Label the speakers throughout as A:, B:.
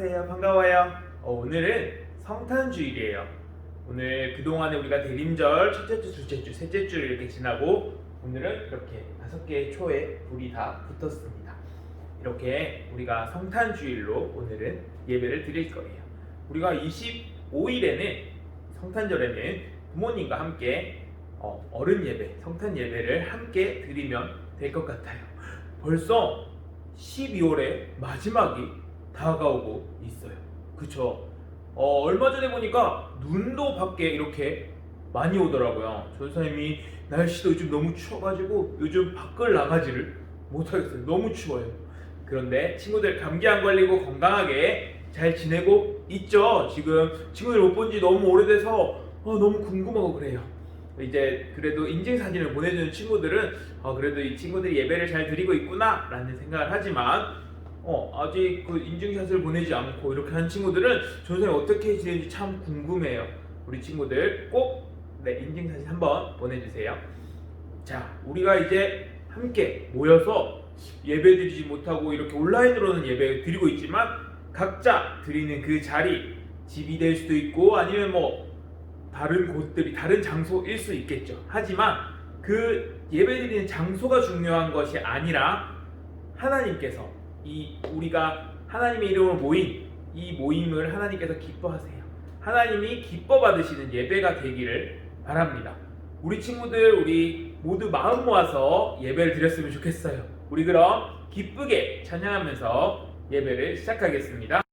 A: 안녕하세요. 반가워요. 어, 오늘은 성탄주일이에요. 오늘 그동안에 우리가 대림절 첫째 주 둘째 주 셋째 주 이렇게 지나고 오늘은 이렇게 다섯 개의 초에 불이 다 붙었습니다. 이렇게 우리가 성탄주일로 오늘은 예배를 드릴 거예요. 우리가 25일에는 성탄절에는 부모님과 함께 어, 어른 예배 성탄 예배를 함께 드리면 될 것 같아요. 벌써 12월의 마지막이 다가오고 있어요. 그쵸? 어, 얼마 전에 보니까 눈도 밖에 이렇게 많이 오더라고요. 전사님이 날씨도 요즘 너무 추워가지고 요즘 밖을 나가지를 못하겠어요. 너무 추워요. 그런데 친구들 감기 안 걸리고 건강하게 잘 지내고 있죠? 지금 친구들 못 본 지 너무 오래돼서 어, 너무 궁금하고 그래요. 이제 그래도 인증 사진을 보내주는 친구들은 어, 그래도 이 친구들이 예배를 잘 드리고 있구나라는 생각을 하지만 어, 아직 그 인증샷을 보내지 않고 이렇게 한 친구들은 전생에 어떻게 지내는지 참 궁금해요. 우리 친구들 꼭 네, 인증 사진 한번 보내주세요. 자, 우리가 이제 함께 모여서 예배 드리지 못하고 이렇게 온라인으로는 예배 드리고 있지만 각자 드리는 그 자리 집이 될 수도 있고 아니면 뭐 다른 곳들이 다른 장소일 수 있겠죠. 하지만 그 예배 드리는 장소가 중요한 것이 아니라 하나님께서 이 우리가 하나님의 이름으로 모인 이 모임을 하나님께서 기뻐하세요. 하나님이 기뻐 받으시는 예배가 되기를 바랍니다. 우리 친구들 우리 모두 마음 모아서 예배를 드렸으면 좋겠어요. 우리 그럼 기쁘게 찬양하면서 예배를 시작하겠습니다.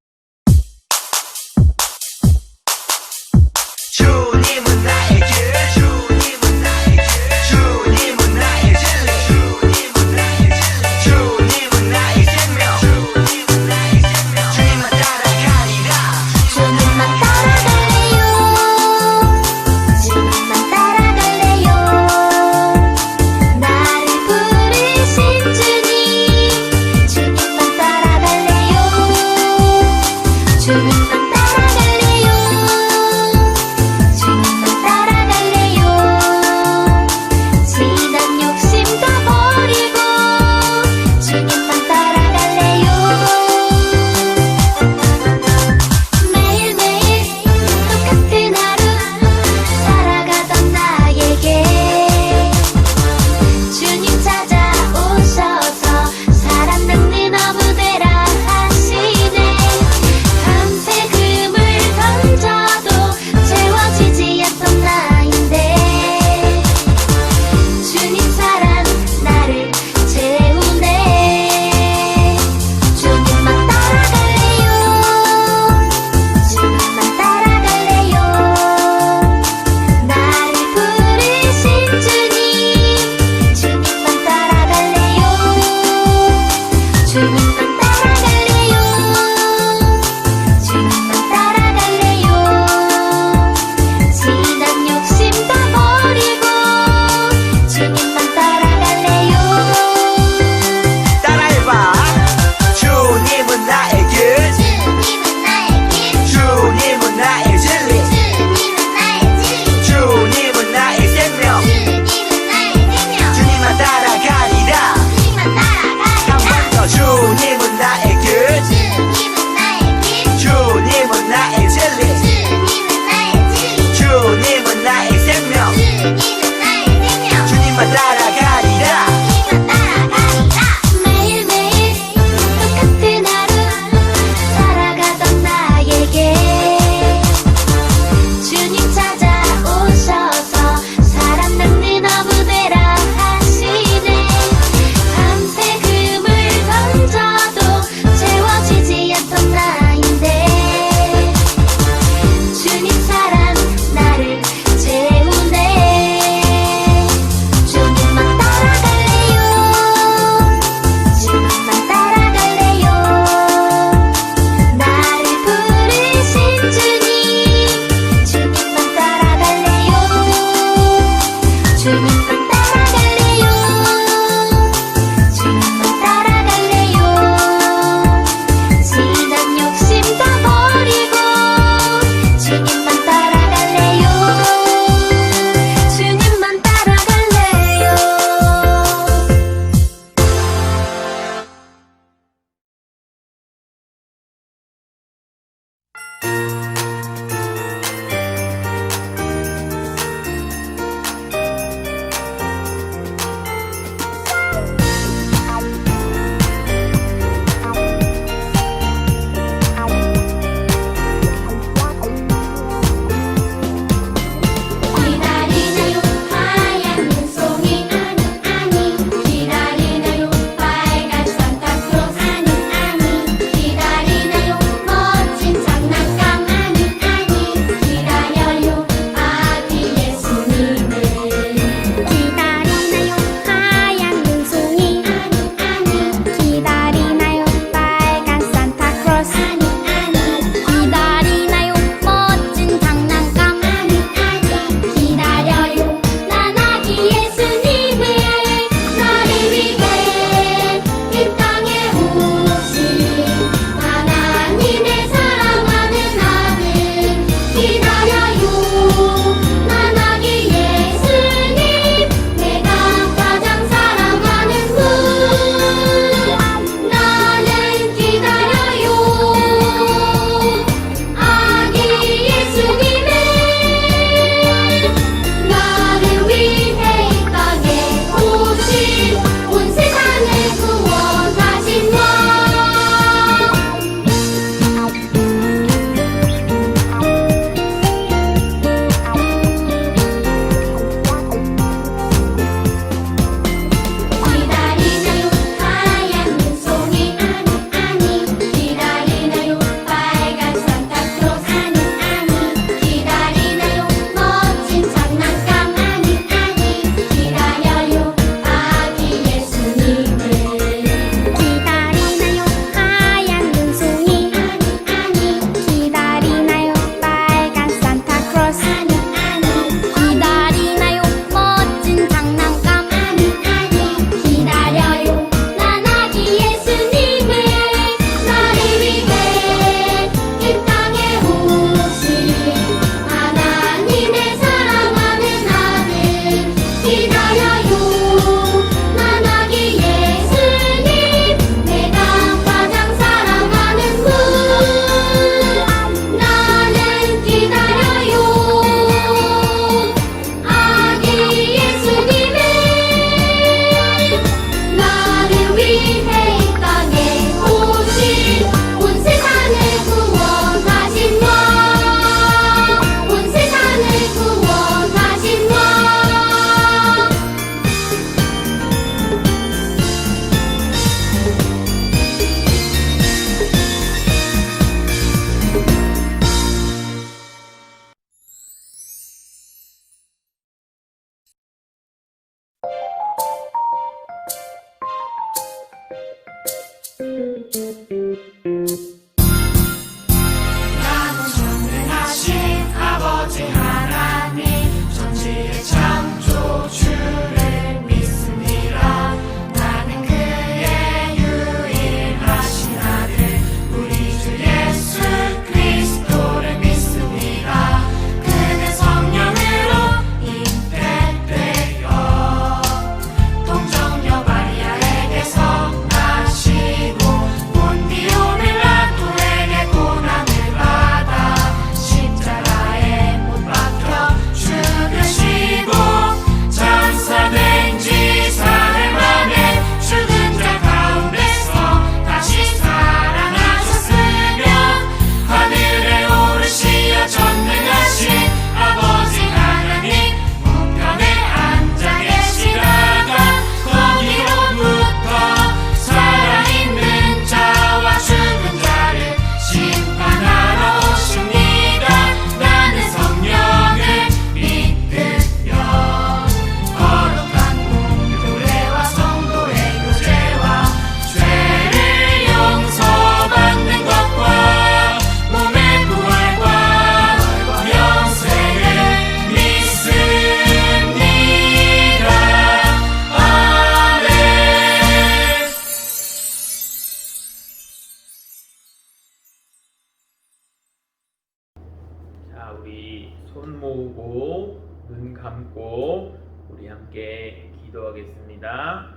B: 우리
A: 함께 기도하겠습니다.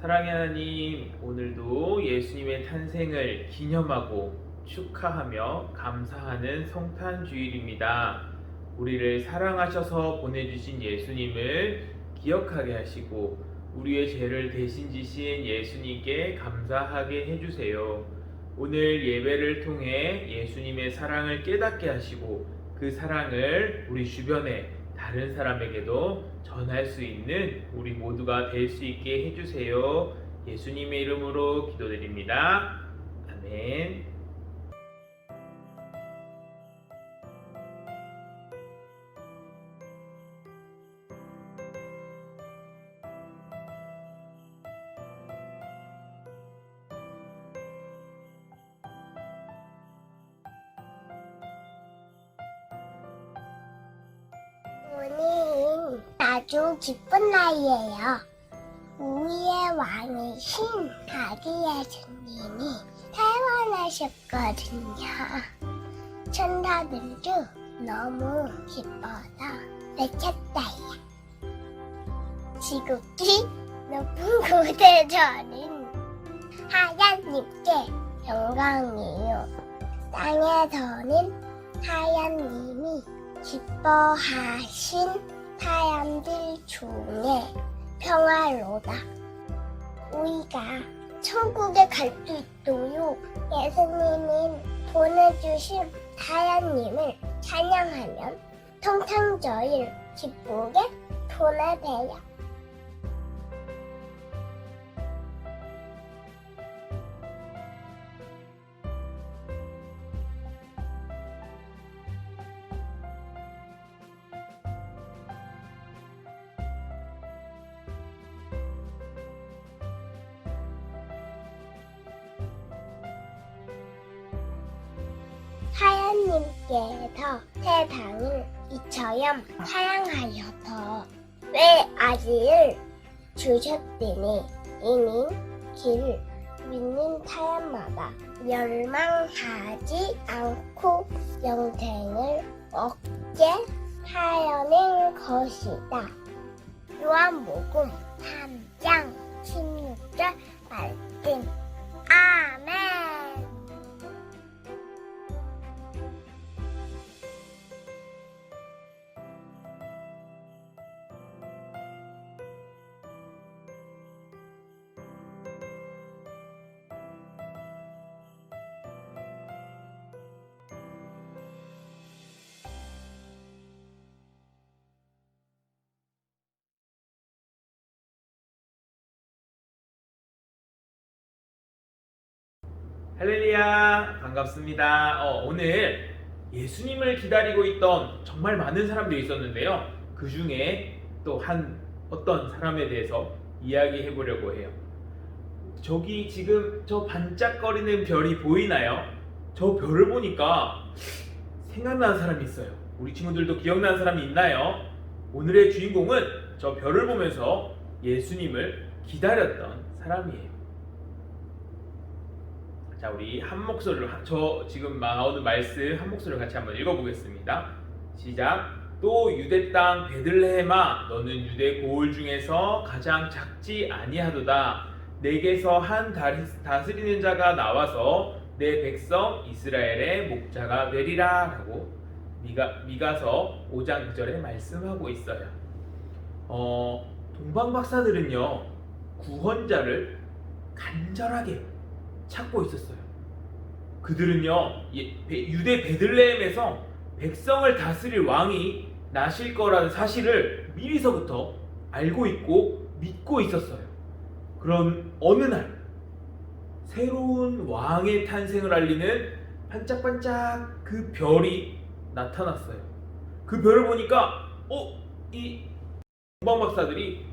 A: 사랑의 하나님, 오늘도 예수님의 탄생을 기념하고 축하하며 감사하는 성탄 주일입니다. 우리를 사랑하셔서 보내주신 예수님을 기억하게 하시고 우리의 죄를 대신 지신 예수님께 감사하게 해주세요. 오늘 예배를 통해 예수님의 사랑을 깨닫게 하시고 그 사랑을 우리 주변에 다른 사람에게도 전할 수 있는 우리 모두가 될 수 있게 해주세요. 예수님의 이름으로 기도드립니다. 아멘.
C: 아주 기쁜 날이에요. 우리의 왕이신 아기 예수님이 태어나셨거든요. 천사들도 너무 기뻐서 외쳤어요. 지극히 높은 곳에서는 하나님께 영광이요. 땅에서는 하나님이 기뻐하신 사람들 중에 평화로다. 우리가 천국에 갈 수 있도록 예수님이 보내주신 하나님을 찬양하면 통탕저일 기쁘게 보내세요. 주셨으니 이는 길을 믿는 사람마다 멸망하지 않고 영생을 얻게 하려는 것이다. 요한복음 3장 16절 말씀 아멘
A: 할렐루야 반갑습니다. 어, 오늘 예수님을 기다리고 있던 정말 많은 사람들이 있었는데요. 그 중에 또 한 어떤 사람에 대해서 이야기해 보려고 해요. 저기 지금 저 반짝거리는 별이 보이나요? 저 별을 보니까 생각나는 사람이 있어요. 우리 친구들도 기억나는 사람이 있나요? 오늘의 주인공은 저 별을 보면서 예수님을 기다렸던 사람이에요. 자, 우리 한 목소리로 하- 저 지금 나오는 말씀 한 목소리로 같이 한번 읽어보겠습니다. 시작. 또 유대 땅 베들레헴아, 너는 유대 고을 중에서 가장 작지 아니하도다. 내게서 한 다스리는 자가 나와서 내 백성 이스라엘의 목자가 되리라라고 미가 미가서 5장 9절에 말씀하고 있어요. 어, 동방 박사들은요 구원자를 간절하게 찾고 있었어요. 그들은요 예, 베- 유대 베들레헴에서 백성을 다스릴 왕이 나실 거라는 사실을 미리서부터 알고 있고 믿고 있었어요. 그런 어느 날 새로운 왕의 탄생을 알리는 반짝반짝 그 별이 나타났어요. 그 별을 보니까 어? 이 동방 박사들이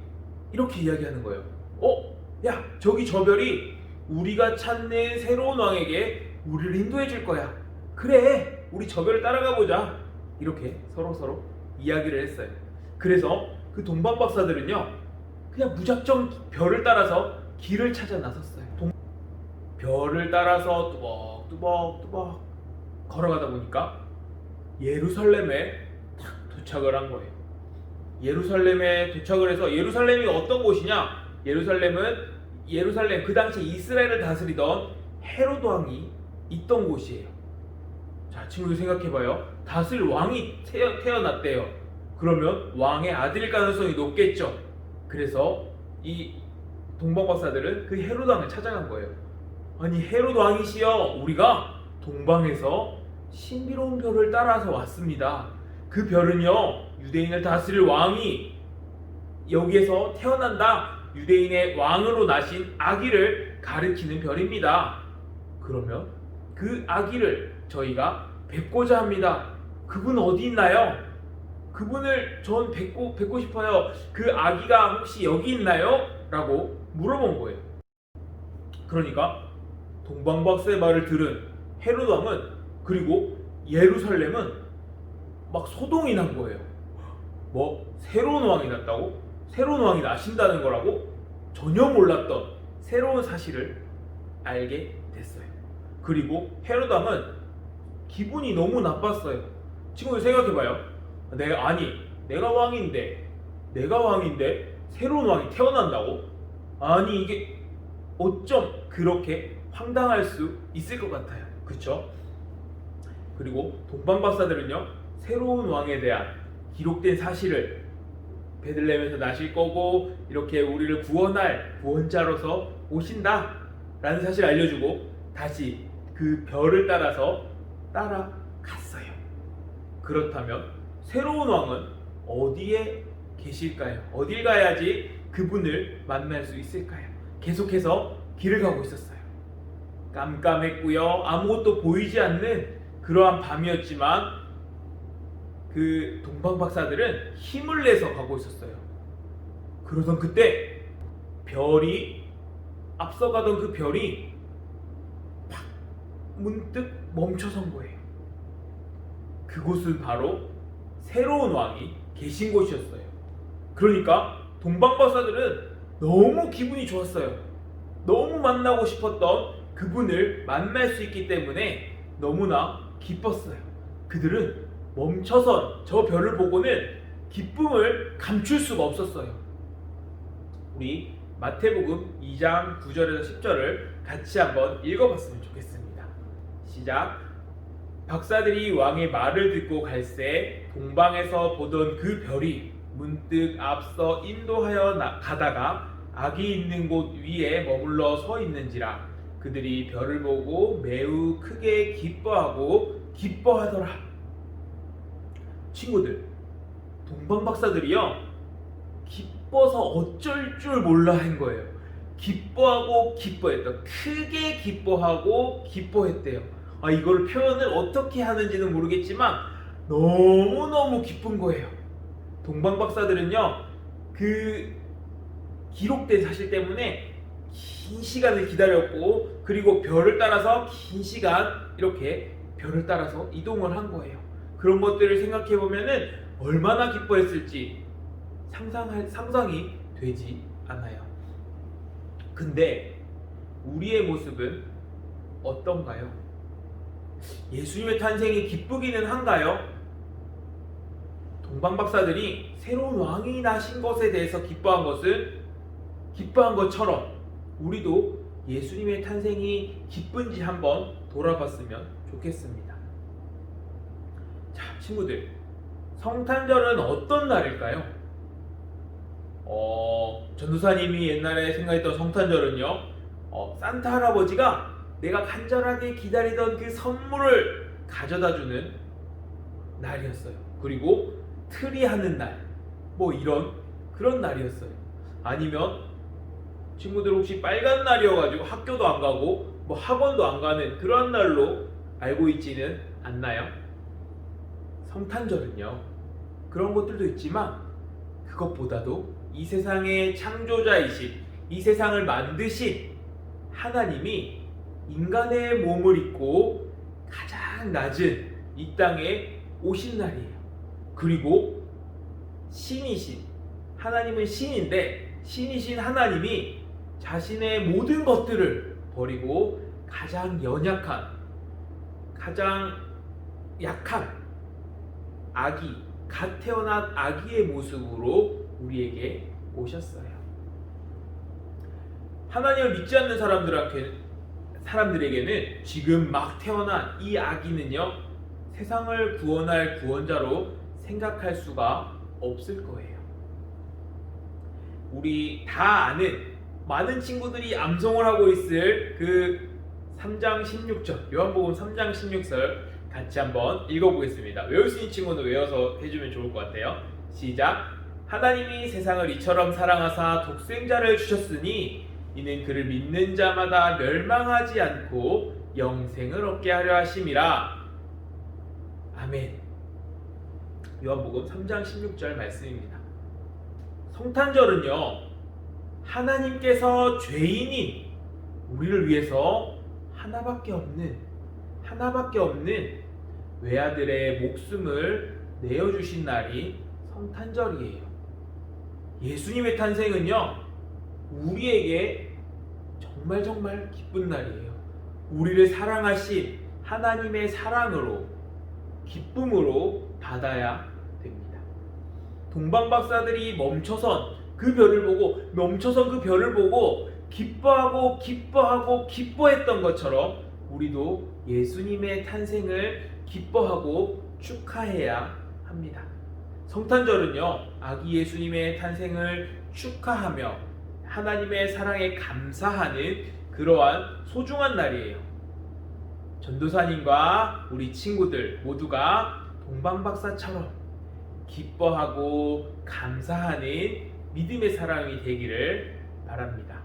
A: 이렇게 이야기하는 거예요. 어? 야 저기 저 별이 우리가 찾는 새로운 왕에게 우리를 인도해 줄 거야. 그래, 우리 저 별을 따라가 보자. 이렇게 서로 서로 이야기를 했어요. 그래서 그 동방 박사들은요, 그냥 무작정 별을 따라서 길을 찾아 나섰어요. 동- 별을 따라서 뚜벅뚜벅뚜벅 걸어가다 보니까 예루살렘에 탁 도착을 한 거예요. 예루살렘에 도착을 해서 예루살렘이 어떤 곳이냐? 예루살렘은 예루살렘 그 당시 이스라엘을 다스리던 헤로드 왕이 있던 곳이에요. 자, 친구들 생각해봐요. 다스릴 왕이 태어, 태어났대요. 그러면 왕의 아들일 가능성이 높겠죠. 그래서 이 동방박사들은 그 헤로드 왕을 찾아간 거예요. 아니 헤로드 왕이시여, 우리가 동방에서 신비로운 별을 따라서 왔습니다. 그 별은요 유대인을 다스릴 왕이 여기에서 태어난다. 유대인의 왕으로 나신 아기를 가리키는 별입니다. 그러면 그 아기를 저희가 뵙고자 합니다. 그분 어디 있나요? 그분을 전 뵙고 뵙고 싶어요. 그 아기가 혹시 여기 있나요? 라고 물어본 거예요. 그러니까 동방박사의 말을 들은 헤로드 왕은 그리고 예루살렘은 막 소동이 난 거예요. 뭐 새로운 왕이 났다고? 새로운 왕이 나신다는 거라고? 전혀 몰랐던 새로운 사실을 알게 됐어요. 그리고 헤로드 왕은 기분이 너무 나빴어요. 친구들 생각해봐요. 내가 아니 내가 왕인데 내가 왕인데 새로운 왕이 태어난다고? 아니 이게 어쩜 그렇게 황당할 수 있을 것 같아요. 그쵸? 그리고 동방박사들은요 새로운 왕에 대한 기록된 사실을 베들레헴에서 나실 거고 이렇게 우리를 구원할 구원자로서 오신다라는 사실을 알려주고 다시 그 별을 따라서 따라갔어요. 그렇다면 새로운 왕은 어디에 계실까요? 어딜 가야지 그분을 만날 수 있을까요? 계속해서 길을 가고 있었어요. 깜깜했고요. 아무것도 보이지 않는 그러한 밤이었지만 그 동방 박사들은 힘을 내서 가고 있었어요. 그러던 그때 별이 앞서가던 그 별이 팍 문득 멈춰선 거예요. 그곳은 바로 새로운 왕이 계신 곳이었어요. 그러니까 동방 박사들은 너무 기분이 좋았어요. 너무 만나고 싶었던 그분을 만날 수 있기 때문에 너무나 기뻤어요. 그들은 멈춰선 저 별을 보고는 기쁨을 감출 수가 없었어요. 우리 마태복음 2장 9절에서 10절을 같이 한번 읽어봤으면 좋겠습니다. 시작. 박사들이 왕의 말을 듣고 갈새 동방에서 보던 그 별이 문득 앞서 인도하여 나- 가다가 악이 있는 곳 위에 머물러 서 있는지라 그들이 별을 보고 매우 크게 기뻐하고 기뻐하더라. 친구들, 동방 박사들이요 기뻐서 어쩔 줄 몰라 한 거예요. 기뻐하고 기뻐했다. 크게 기뻐하고 기뻐했대요. 아 이걸 표현을 어떻게 하는지는 모르겠지만 너무 너무 기쁜 거예요. 동방 박사들은요 그 기록된 사실 때문에 긴 시간을 기다렸고 그리고 별을 따라서 긴 시간 이렇게 별을 따라서 이동을 한 거예요. 그런 것들을 생각해 보면은 얼마나 기뻐했을지 상상할 상상이 되지 않아요. 근데 우리의 모습은 어떤가요? 예수님의 탄생이 기쁘기는 한가요? 동방 박사들이 새로운 왕이 나신 것에 대해서 기뻐한 것은 기뻐한 것처럼 우리도 예수님의 탄생이 기쁜지 한번 돌아봤으면 좋겠습니다. 자, 친구들, 성탄절은 어떤 날일까요? 어, 전도사님이 옛날에 생각했던 성탄절은요, 어, 산타 할아버지가 내가 간절하게 기다리던 그 선물을 가져다 주는 날이었어요. 그리고 트리 하는 날, 뭐 이런 그런 날이었어요. 아니면 친구들 혹시 빨간 날이어가지고 학교도 안 가고 뭐 학원도 안 가는 그런 날로 알고 있지는 않나요? 성탄절은요 그런 것들도 있지만 그것보다도 이 세상의 창조자이신 이 세상을 만드신 하나님이 인간의 몸을 입고 가장 낮은 이 땅에 오신 날이에요. 그리고 신이신 하나님은 신인데 신이신 하나님이 자신의 모든 것들을 버리고 가장 연약한 가장 약한 아기 갓 태어난 아기의 모습으로 우리에게 오셨어요. 하나님을 믿지 않는 사람들한테 사람들에게는 지금 막 태어난 이 아기는요 세상을 구원할 구원자로 생각할 수가 없을 거예요. 우리 다 아는 많은 친구들이 암송을 하고 있을 그 3장 16절 요한복음 3장 16절 같이 한번 읽어보겠습니다. 외울 수 있는 친구는 외워서 해주면 좋을 것 같아요. 시작. 하나님이 세상을 이처럼 사랑하사 독생자를 주셨으니 이는 그를 믿는 자마다 멸망하지 않고 영생을 얻게 하려 하심이라. 아멘. 요한복음 3장 16절 말씀입니다. 성탄절은요. 하나님께서 죄인인 우리를 위해서 하나밖에 없는 하나밖에 없는 외아들의 목숨을 내어 주신 날이 성탄절이에요. 예수님의 탄생은요. 우리에게 정말 정말 기쁜 날이에요. 우리를 사랑하신 하나님의 사랑으로 기쁨으로 받아야 됩니다. 동방 박사들이 멈춰선 그 별을 보고 멈춰선 그 별을 보고 기뻐하고 기뻐하고 기뻐했던 것처럼 우리도 예수님의 탄생을 기뻐하고 축하해야 합니다. 성탄절은요, 아기 예수님의 탄생을 축하하며 하나님의 사랑에 감사하는 그러한 소중한 날이에요. 전도사님과 우리 친구들 모두가 동방박사처럼 기뻐하고 감사하는 믿음의 사람이 되기를 바랍니다.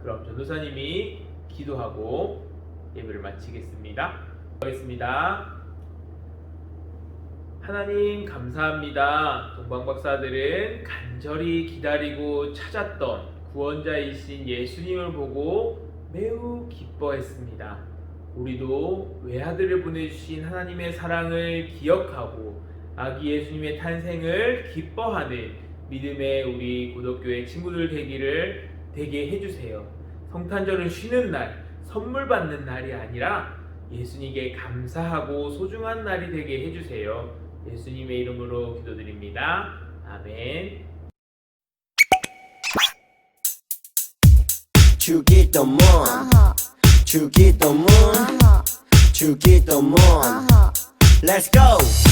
A: 그럼 전도사님이 기도하고 예배를 마치겠습니다. 하겠습니다. 하나님 감사합니다. 동방박사들은 간절히 기다리고 찾았던 구원자이신 예수님을 보고 매우 기뻐했습니다. 우리도 외아들을 보내주신 하나님의 사랑을 기억하고 아기 예수님의 탄생을 기뻐하는 믿음의 우리 고독교회 친구들 되기를 되게 해주세요. 성탄절은 쉬는 날, 선물 받는 날이 아니라 예수님께 감사하고 소중한 날이 되게 해주세요. 예수님의 이름으로 기도드립니다. 아멘.
D: 주기도문 주기도문 주기도문 Let's go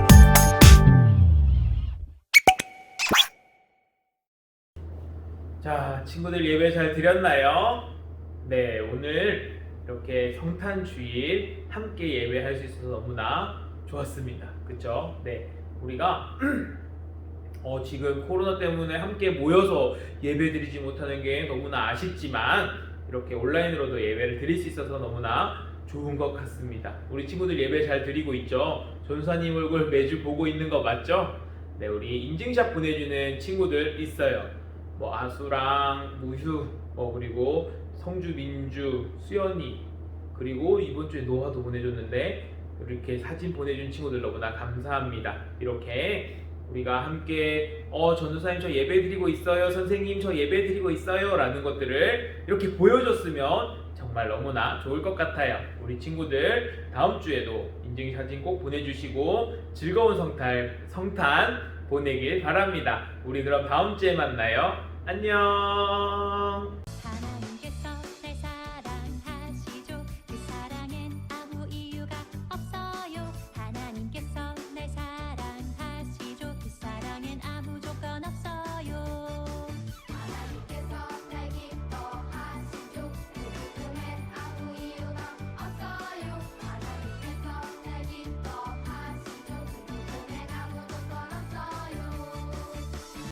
A: 자, 친구들 예배 잘 드렸나요? 네, 오늘 이렇게 성탄 주일 함께 예배할 수 있어서 너무나 좋았습니다. 그쵸? 네, 우리가 어, 지금 코로나 때문에 함께 모여서 예배 드리지 못하는 게 너무나 아쉽지만 이렇게 온라인으로도 예배를 드릴 수 있어서 너무나 좋은 것 같습니다. 우리 친구들 예배 잘 드리고 있죠? 전사님 얼굴 매주 보고 있는 거 맞죠? 네, 우리 인증샷 보내주는 친구들 있어요. 뭐 아수랑 무휴 뭐 그리고 성주 민주 수연이 그리고 이번 주에 노아도 보내줬는데 이렇게 사진 보내준 친구들 너무나 감사합니다. 이렇게 우리가 함께 어 전도사님 저 예배 드리고 있어요. 선생님 저 예배 드리고 있어요. 라는 것들을 이렇게 보여줬으면 정말 너무나 좋을 것 같아요. 우리 친구들 다음 주에도 인증 사진 꼭 보내주시고 즐거운 성탄 성탄 보내길 바랍니다. 우리 그럼 다음 주에 만나요 안녕